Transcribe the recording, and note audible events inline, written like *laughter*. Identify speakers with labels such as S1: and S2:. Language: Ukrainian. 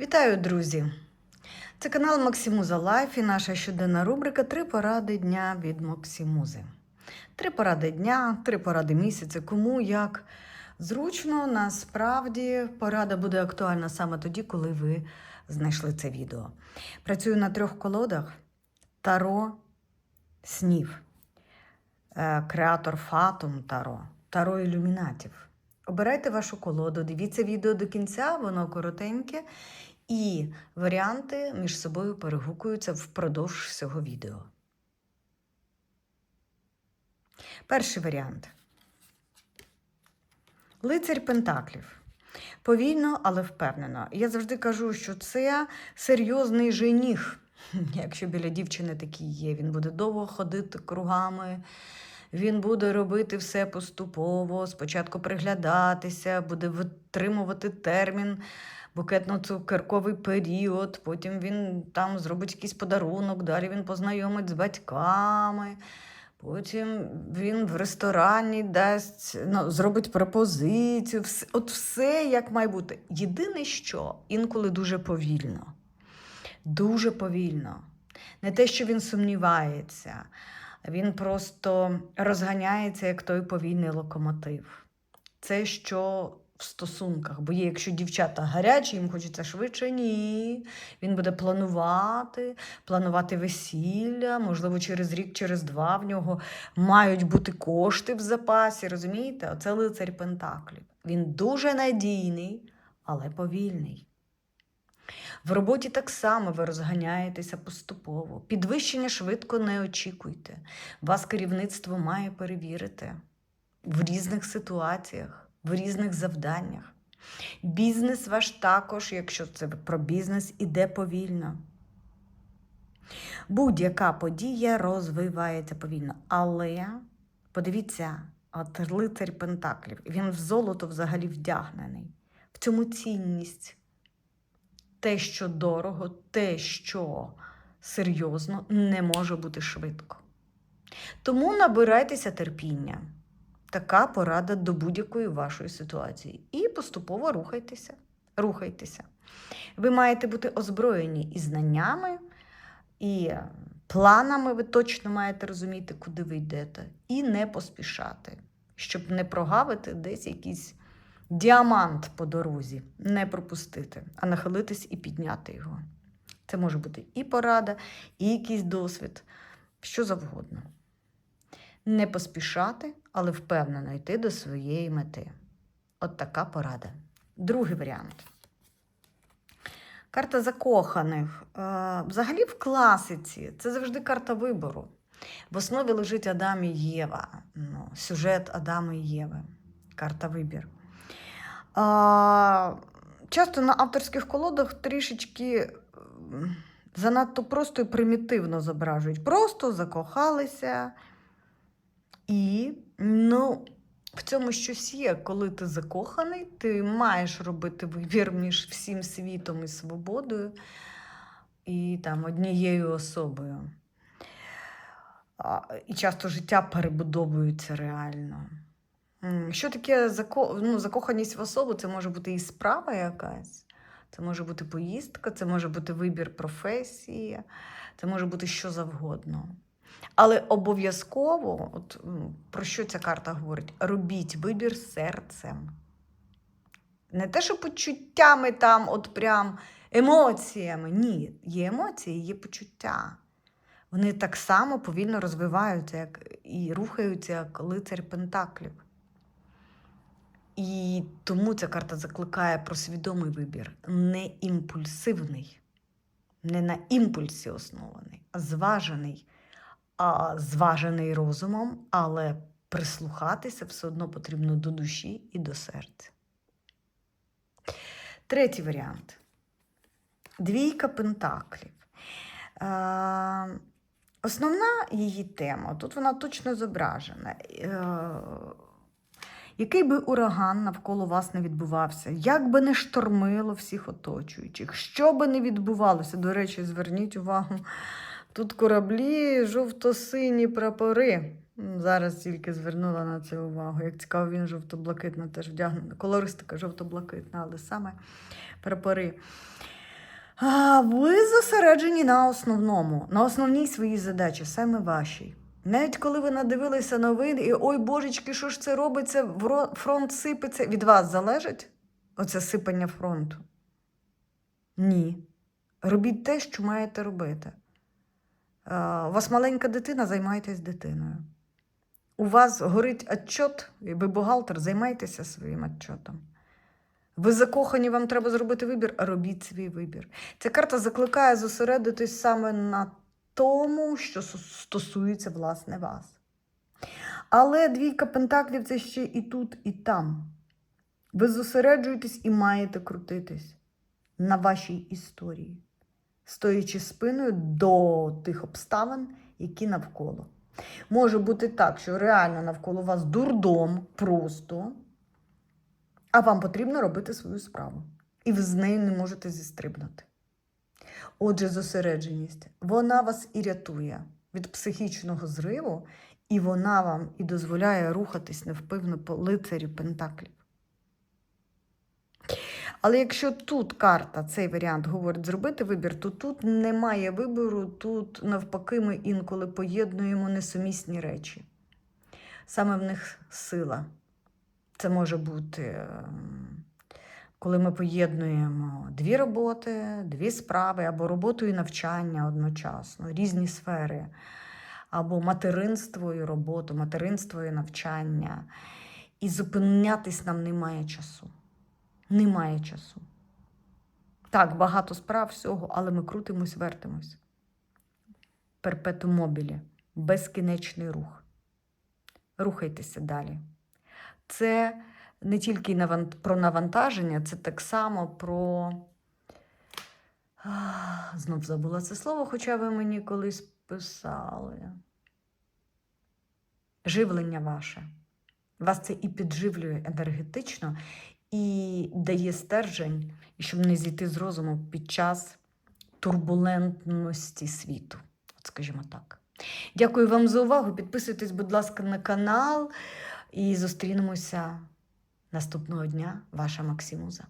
S1: Вітаю, друзі! Це канал Максимуза Лайф і наша щоденна рубрика Три поради дня від Максимузи. Три поради дня, три поради місяця. Кому як зручно, насправді порада буде актуальна саме тоді, коли ви знайшли це відео. Працюю на трьох колодах: Таро снів, е, креатор Фатум Таро, Таро ілюмінатів. Обирайте вашу колоду, дивіться відео до кінця, воно коротеньке, і варіанти між собою перегукуються впродовж всього відео. Перший варіант. Лицарь Пентаклів. Повільно, але впевнено. Я завжди кажу, що це серйозний жених. *laughs* Якщо біля дівчини такий є, він буде довго ходити кругами, він буде робити все поступово, спочатку приглядатися, буде витримувати термін, букетно-цукерковий період, потім він там зробить якийсь подарунок, далі він познайомить з батьками. Потім він в ресторані дасть, ну, зробить пропозицію. От все як має бути. Єдине, що інколи дуже повільно. Дуже повільно. Не те, що він сумнівається, він просто розганяється, як той повільний локомотив. Це що в стосунках. Бо є, якщо дівчата гарячі, їм хочеться швидше, ні. Він буде планувати, планувати весілля, можливо, через рік, через два в нього мають бути кошти в запасі. Розумієте? Оце лицарь Пентаклів. Він дуже надійний, але повільний. В роботі так само ви розганяєтеся поступово. Підвищення швидко не очікуйте. Вас керівництво має перевірити в різних ситуаціях, в різних завданнях. Бізнес ваш також, якщо це про бізнес, іде повільно. Будь-яка подія розвивається повільно. Але подивіться, от лицарь Пентаклів, він в золото взагалі вдягнений. В цьому цінність те, що дорого, те, що серйозно, не може бути швидко. Тому набирайтеся терпіння. Така порада до будь-якої вашої ситуації. І поступово рухайтеся. Рухайтеся. Ви маєте бути озброєні і знаннями, і планами ви точно маєте розуміти, куди ви йдете, і не поспішати, щоб не прогавити десь якийсь діамант по дорозі, не пропустити, а нахилитись і підняти його. Це може бути і порада, і якийсь досвід, що завгодно. Не поспішати, але впевнено йти до своєї мети. От така порада. Другий варіант. Карта закоханих. Е, Взагалі в класиці це завжди карта вибору. В основі лежить Адам і Єва. Ну, сюжет Адама і Єви. Карта вибір. А, часто на авторських колодах трішечки занадто просто і примітивно зображують. Просто закохалися. І, ну, в цьому щось є, коли ти закоханий, ти маєш робити вибір між всім світом і свободою і там однією особою. І часто життя перебудовується реально. Що таке зако... ну, закоханість в особу? Це може бути і справа якась, це може бути поїздка, це може бути вибір професії, це може бути що завгодно. Але обов'язково, от про що ця карта говорить? Робіть вибір серцем. Не те, що почуттями там, от прям емоціями. Ні, є емоції, є почуття. Вони так само повільно розвиваються як, і рухаються, як лицар Пентаклів. І тому ця карта закликає про свідомий вибір, не імпульсивний, не на імпульсі оснований, а зважений, а зважений розумом, але прислухатися все одно потрібно до душі і до серця. Третій варіант. Двійка пентаклів. Е, Основна її тема, тут вона точно зображена. Е, який би ураган навколо вас не відбувався, як би не штормило всіх оточуючих, що би не відбувалося, до речі, зверніть увагу, тут кораблі, жовто-сині прапори. Зараз тільки звернула на це увагу. Як цікаво, він жовто-блакитно теж вдягнений. Колористика жовто-блакитна, але саме прапори. А ви зосереджені на основному, на основній своїй задачі, саме вашій. Навіть коли ви надивилися новин і ой, божечки, що ж це робиться, фронт сипеться. Від вас залежить оце сипання фронту? Ні. Робіть те, що маєте робити. У вас маленька дитина, займайтесь дитиною. У вас горить отчот, і ви бухгалтер, займайтеся своїм отчотом. Ви закохані, вам треба зробити вибір, а робіть свій вибір. Ця карта закликає зосередитись саме на тому, що стосується власне вас. Але двійка пентаклів це ще і тут, і там. Ви зосереджуєтесь і маєте крутитись на вашій історії, стоячи спиною до тих обставин, які навколо. Може бути так, що реально навколо вас дурдом просто, а вам потрібно робити свою справу. І ви з нею не можете зістрибнути. Отже, зосередженість, вона вас і рятує від психічного зриву, і вона вам і дозволяє рухатись невпивно по лицарі Пентаклів. Але якщо тут карта, цей варіант говорить зробити вибір, то тут немає вибору, тут навпаки ми інколи поєднуємо несумісні речі. Саме в них сила. Це може бути, ем, коли ми поєднуємо дві роботи, дві справи, або роботу і навчання одночасно, різні сфери, або материнство і роботу, материнство і навчання. І зупинятись нам немає часу. Немає часу. Так, багато справ всього, але ми крутимось, вертимось. Перпету мобілі, безкінечний рух. Рухайтеся далі. Це не тільки про навантаження, це так само про. Знов забула це слово, хоча ви мені колись писали. Живлення ваше. Вас це і підживлює енергетично, і дає стержень, щоб не зійти з розуму під час турбулентності світу. От скажімо так. Дякую вам за увагу. Підписуйтесь, будь ласка, на канал і зустрінемося наступного дня. Ваша Максимуза.